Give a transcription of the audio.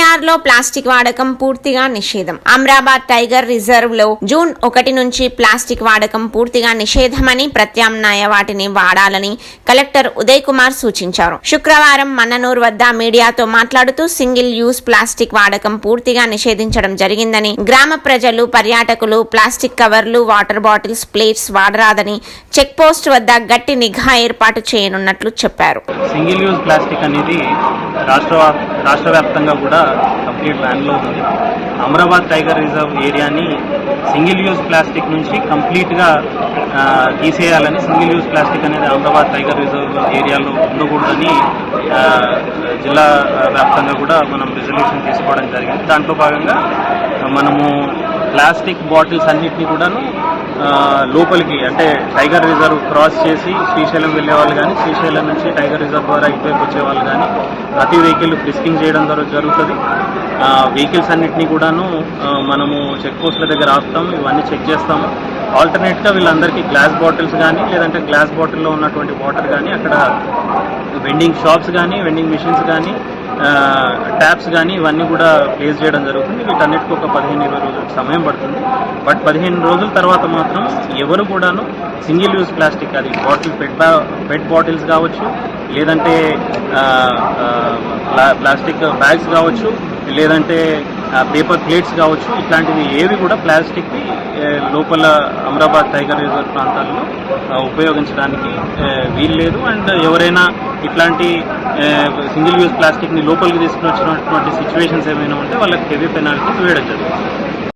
ఎన్టీఆర్లో plastic వాడకం పూర్తిగా నిషేధం. అమ్రాబాద్ టైగర్ రిజర్వ్లో జూన్ ఒకటి నుంచి ప్లాస్టిక్ వాడకం పూర్తిగా నిషేధమని ప్రత్యామ్నాయ వాటిని వాడాలని కలెక్టర్ ఉదయ్ కుమార్ సూచించారు. శుక్రవారం మన్ననూర్ వద్ద మీడియాతో మాట్లాడుతూ సింగిల్ యూస్ ప్లాస్టిక్ వాడకం పూర్తిగా నిషేధించడం జరిగిందని గ్రామ ప్రజలు పర్యాటకులు ప్లాస్టిక్ కవర్లు వాటర్ బాటిల్స్ ప్లేట్స్ వాడరాదని చెక్ పోస్ట్ వద్ద గట్టి నిఘా ఏర్పాటు చేయనున్నట్లు చెప్పారు. సింగిల్ యూజ్ ప్లాస్టిక్ అనేది రాష్ట్ర రాష్ట్ర వ్యాప్తంగా కూడా కంప్లీట్ బ్యాన్లో ఉంది. అమరాబాద్ టైగర్ రిజర్వ్ ఏరియాని సింగిల్ యూజ్ ప్లాస్టిక్ నుంచి కంప్లీట్గా తీసేయాలని సింగిల్ యూజ్ ప్లాస్టిక్ అనేది అమరాబాద్ టైగర్ రిజర్వ్ ఏరియాలో ఉండకూడదని జిల్లా వ్యాప్తంగా కూడా మనం రిజల్యూషన్ తీసుకోవడం జరిగింది. దాంట్లో భాగంగా మనము ప్లాస్టిక్ బాటిల్స్ అన్నిటినీ కూడాను లోపలికి అంటే టైగర్ రిజర్వ్ క్రాస్ చేసి శ్రీశైలం వెళ్ళే వాళ్ళు కానీ శ్రీశైలం నుంచి టైగర్ రిజర్వ్ ద్వారా ఇటువైపు వచ్చే వాళ్ళు కానీ ప్రతి వెహికల్ ఫ్రిస్కింగ్ చేయడం ద్వారా జరుగుతుంది. వెహికల్స్ అన్నిటినీ కూడాను మనము చెక్ పోస్టుల దగ్గర ఆపుతాం ఇవన్నీ చెక్ చేస్తాము. ఆల్టర్నేట్గా వీళ్ళందరికీ గ్లాస్ బాటిల్స్ కానీ లేదంటే గ్లాస్ బాటిల్లో ఉన్నటువంటి వాటర్ కానీ అక్కడ వెండింగ్ షాప్స్ కానీ వెండింగ్ మిషన్స్ కానీ ట్యాప్స్ కానీ ఇవన్నీ కూడా ప్లేస్ చేయడం జరుగుతుంది. వీటన్నిటికీ ఒక పదిహేను ఇరవై రోజుల సమయం పడుతుంది. బట్ పదిహేను రోజుల తర్వాత మాత్రం ఎవరు కూడాను సింగిల్ యూజ్ ప్లాస్టిక్ అది బాటిల్ పెట్ బా- పెట్ బాటిల్స్ కావచ్చు లేదంటే ప్లాస్టిక్ బ్యాగ్స్ కావచ్చు లేదంటే పేపర్ ప్లేట్స్ కావచ్చు ఇట్లాంటివి ఏవి కూడా ప్లాస్టిక్ లోపల అమరాబాద్ టైగర్ రిజర్వ్ ప్రాంతాల్లో ఉపయోగించడానికి వీల్లేదు. వీలు లేదు అండ్ ఎవరైనా ఇట్లాంటి సింగిల్ యూజ్ ప్లాస్టిక్ని లోపలికి తీసుకుని వచ్చినటువంటి సిచ్యువేషన్స్ ఏమైనా ఉంటే వాళ్ళకి హెవీ పెనాల్టీస్ వేయడం జరుగుతుంది.